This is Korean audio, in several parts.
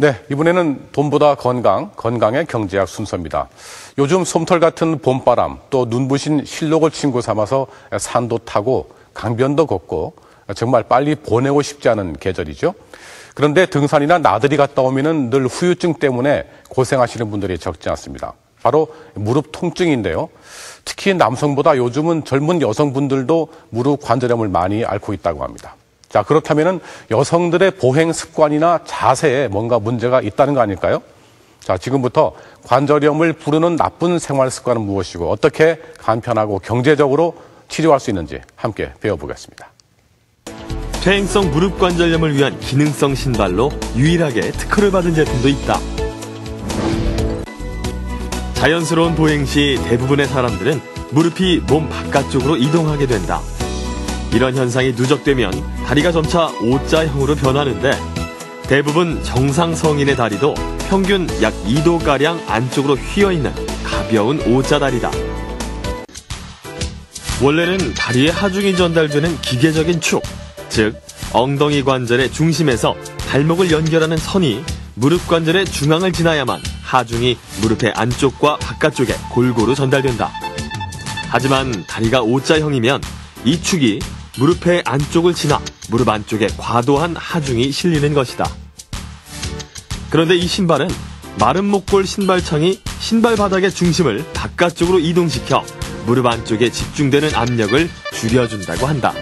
네, 이번에는 돈보다 건강, 건강의 경제학 순서입니다. 요즘 솜털 같은 봄바람, 또 눈부신 실록을 친구 삼아서 산도 타고 강변도 걷고 정말 빨리 보내고 싶지 않은 계절이죠. 그런데 등산이나 나들이 갔다 오면은 늘 후유증 때문에 고생하시는 분들이 적지 않습니다. 바로 무릎 통증인데요. 특히 남성보다 요즘은 젊은 여성분들도 무릎 관절염을 많이 앓고 있다고 합니다. 자, 그렇다면 여성들의 보행 습관이나 자세에 뭔가 문제가 있다는 거 아닐까요? 자, 지금부터 관절염을 부르는 나쁜 생활 습관은 무엇이고 어떻게 간편하고 경제적으로 치료할 수 있는지 함께 배워보겠습니다. 퇴행성 무릎 관절염을 위한 기능성 신발로 유일하게 특허를 받은 제품도 있다. 자연스러운 보행 시 대부분의 사람들은 무릎이 몸 바깥쪽으로 이동하게 된다. 이런 현상이 누적되면 다리가 점차 O자형으로 변하는데 대부분 정상 성인의 다리도 평균 약 2도가량 안쪽으로 휘어있는 가벼운 O자 다리다. 원래는 다리에 하중이 전달되는 기계적인 축, 즉 엉덩이 관절의 중심에서 발목을 연결하는 선이 무릎 관절의 중앙을 지나야만 하중이 무릎의 안쪽과 바깥쪽에 골고루 전달된다. 하지만 다리가 O자형이면 이 축이 무릎의 안쪽을 지나 무릎 안쪽에 과도한 하중이 실리는 것이다. 그런데 이 신발은 마른 목골 신발창이 신발 바닥의 중심을 바깥쪽으로 이동시켜 무릎 안쪽에 집중되는 압력을 줄여준다고 한다.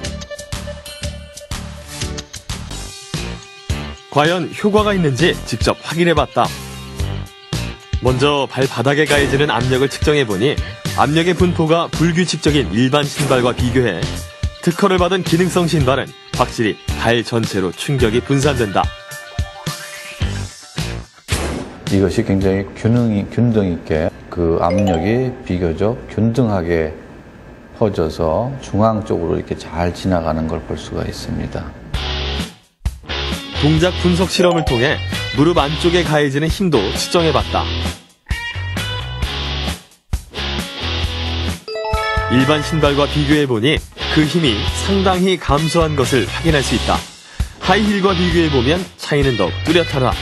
과연 효과가 있는지 직접 확인해봤다. 먼저 발바닥에 가해지는 압력을 측정해보니 압력의 분포가 불규칙적인 일반 신발과 비교해 특허를 받은 기능성 신발은 확실히 발 전체로 충격이 분산된다. 이것이 굉장히 균형이, 균등 있게 그 압력이 비교적 균등하게 퍼져서 중앙 쪽으로 이렇게 잘 지나가는 걸 볼 수가 있습니다. 동작 분석 실험을 통해 무릎 안쪽에 가해지는 힘도 측정해봤다. 일반 신발과 비교해보니 그 힘이 상당히 감소한 것을 확인할 수 있다. 하이힐과 비교해보면 차이는 더욱 뚜렷하다.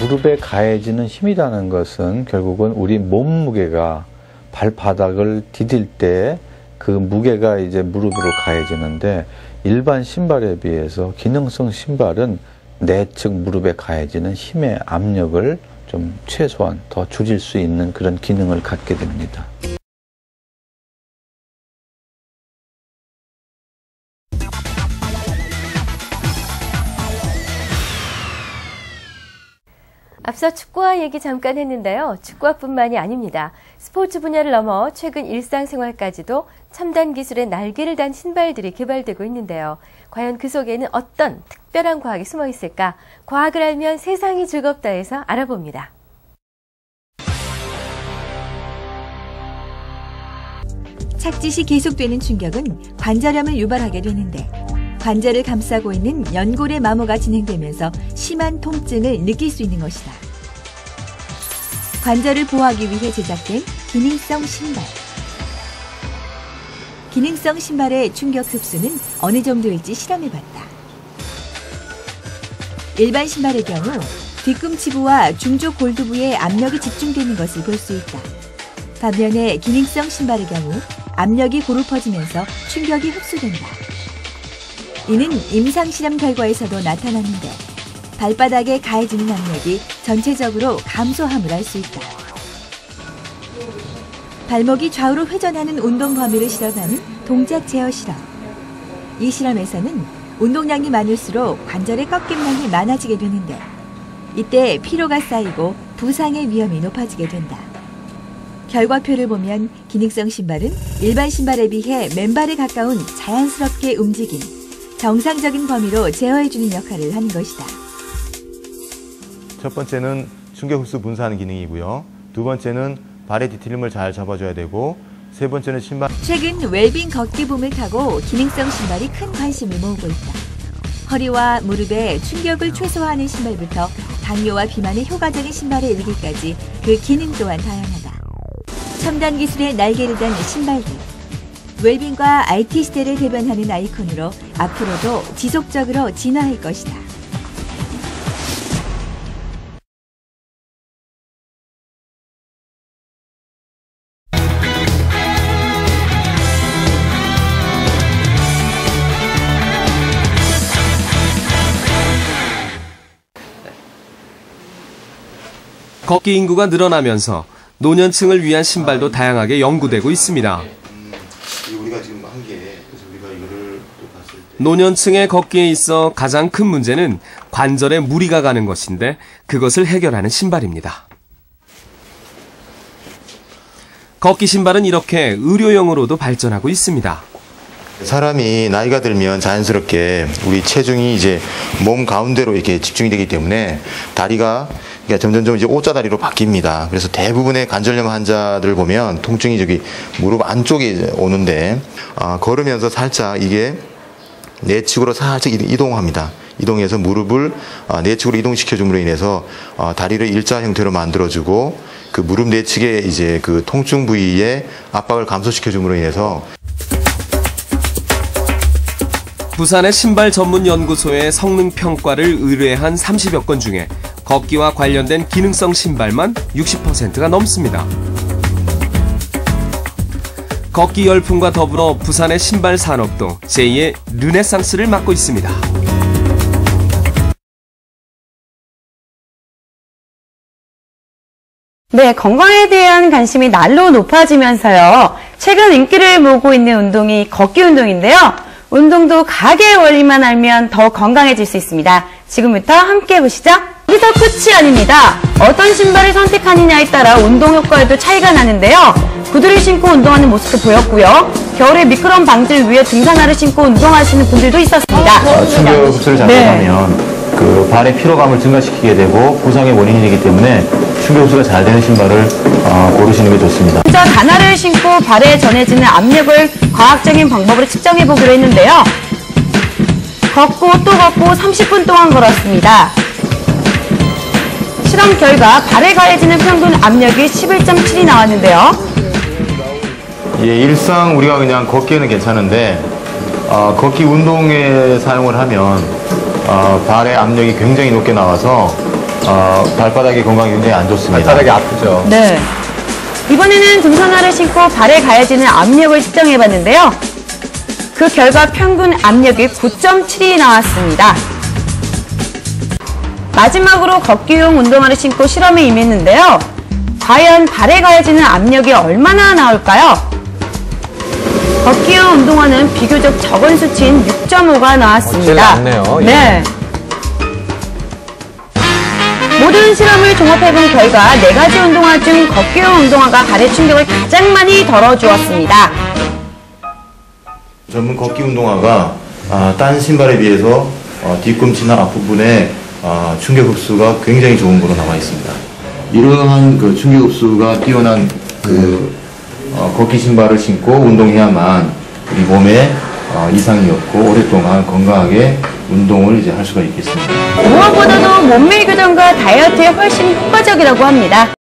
무릎에 가해지는 힘이라는 것은 결국은 우리 몸무게가 발바닥을 디딜 때 그 무게가 이제 무릎으로 가해지는데 일반 신발에 비해서 기능성 신발은 내측 무릎에 가해지는 힘의 압력을 좀 최소한 더 줄일 수 있는 그런 기능을 갖게 됩니다. 앞서 축구화 얘기 잠깐 했는데요. 축구화뿐만이 아닙니다. 스포츠 분야를 넘어 최근 일상생활까지도 첨단 기술의 날개를 단 신발들이 개발되고 있는데요. 과연 그 속에는 어떤 특별한 과학이 숨어 있을까? 과학을 알면 세상이 즐겁다 해서 알아봅니다. 착짓이 계속되는 충격은 관절염을 유발하게 되는데 관절을 감싸고 있는 연골의 마모가 진행되면서 심한 통증을 느낄 수 있는 것이다. 관절을 보호하기 위해 제작된 기능성 신발. 기능성 신발의 충격 흡수는 어느 정도일지 실험해봤다. 일반 신발의 경우 뒤꿈치부와 중족 골두부에 압력이 집중되는 것을 볼 수 있다. 반면에 기능성 신발의 경우 압력이 고루 퍼지면서 충격이 흡수된다. 이는 임상실험 결과에서도 나타났는데 발바닥에 가해지는 압력이 전체적으로 감소함을 알 수 있다. 발목이 좌우로 회전하는 운동 범위를 실험하는 동작 제어 실험. 이 실험에서는 운동량이 많을수록 관절의 꺾임량이 많아지게 되는데 이때 피로가 쌓이고 부상의 위험이 높아지게 된다. 결과표를 보면 기능성 신발은 일반 신발에 비해 맨발에 가까운 자연스럽게 움직임, 정상적인 범위로 제어해주는 역할을 하는 것이다. 첫 번째는 충격 흡수 분산 기능이고요. 두 번째는 발의 뒤틀림을 잘 잡아줘야 되고 세 번째는 신발 최근 웰빙 걷기 붐을 타고 기능성 신발이 큰 관심을 모으고 있다. 허리와 무릎에 충격을 최소화하는 신발부터 당뇨와 비만에 효과적인 신발에 이르기까지 그 기능 또한 다양하다. 첨단 기술의 날개를 단 신발들. 웰빙과 IT 시대를 대변하는 아이콘으로 앞으로도 지속적으로 진화할 것이다. 걷기 인구가 늘어나면서 노년층을 위한 신발도 다양하게 연구되고 있습니다. 노년층의 걷기에 있어 가장 큰 문제는 관절에 무리가 가는 것인데 그것을 해결하는 신발입니다. 걷기 신발은 이렇게 의료용으로도 발전하고 있습니다. 사람이 나이가 들면 자연스럽게 우리 체중이 이제 몸 가운데로 이렇게 집중이 되기 때문에 다리가 점점점 이제 O자 다리로 바뀝니다. 그래서 대부분의 관절염 환자들 보면 통증이 저기 무릎 안쪽에 오는데 아, 걸으면서 살짝 이게 내 측으로 살짝 이- 이동합니다. 이동해서 무릎을 아, 내측으로 이동시켜 줌으로 인해서 아, 다리를 일자 형태로 만들어주고 그 무릎 내측의 이제 그 통증 부위에 압박을 감소시켜 줌으로 인해서 부산의 신발 전문 연구소의 성능 평가를 의뢰한 30여 건 중에 걷기와 관련된 기능성 신발만 60%가 넘습니다. 걷기 열풍과 더불어 부산의 신발 산업도 제2의 르네상스를 맞고 있습니다. 네, 건강에 대한 관심이 날로 높아지면서요. 최근 인기를 모으고 있는 운동이 걷기 운동인데요. 운동도 가게 원리만 알면 더 건강해질 수 있습니다. 지금부터 함께 해보시죠. 여기서 끝이 아닙니다. 어떤 신발을 선택하느냐에 따라 운동 효과에도 차이가 나는데요. 구두를 신고 운동하는 모습도 보였고요. 겨울에 미끄럼 방지를 위해 등산화를 신고 운동하시는 분들도 있었습니다. 충격 흡수를 네. 잘못하면 그 발의 피로감을 증가시키게 되고 부상의 원인이 되기 때문에 충격 흡수가 잘 되는 신발을 어, 고르시는 게 좋습니다. 먼저 단화를 신고 발에 전해지는 압력을 과학적인 방법으로 측정해 보기로 했는데요. 걷고 또 걷고 30분 동안 걸었습니다. 실험 결과 발에 가해지는 평균 압력이 11.7이 나왔는데요. 예, 일상 우리가 그냥 걷기에는 괜찮은데 어, 걷기 운동에 사용을 하면 어, 발의 압력이 굉장히 높게 나와서 어, 발바닥의 건강이 굉장히 안 좋습니다. 발바닥이 아프죠. 네. 이번에는 등산화를 신고 발에 가해지는 압력을 측정해 봤는데요. 그 결과 평균 압력이 9.7이 나왔습니다. 마지막으로 걷기용 운동화를 신고 실험에 임했는데요. 과연 발에 가해지는 압력이 얼마나 나올까요? 걷기용 운동화는 비교적 적은 수치인 6.5가 나왔습니다. 제일 낮네요. 예. 네. 모든 실험을 종합해본 결과 네 가지 운동화 중 걷기용 운동화가 발의 충격을 가장 많이 덜어주었습니다. 전문 걷기 운동화가 아, 딴 신발에 비해서 어, 뒤꿈치나 앞부분에 아, 충격 흡수가 굉장히 좋은 거로 나와 있습니다. 이러한 그 충격 흡수가 뛰어난 그 어, 걷기 신발을 신고 운동해야만 우리 몸에 어, 이상이 없고 오랫동안 건강하게 운동을 이제 할 수가 있겠습니다. 무엇보다도 몸매 교정과 다이어트에 훨씬 효과적이라고 합니다.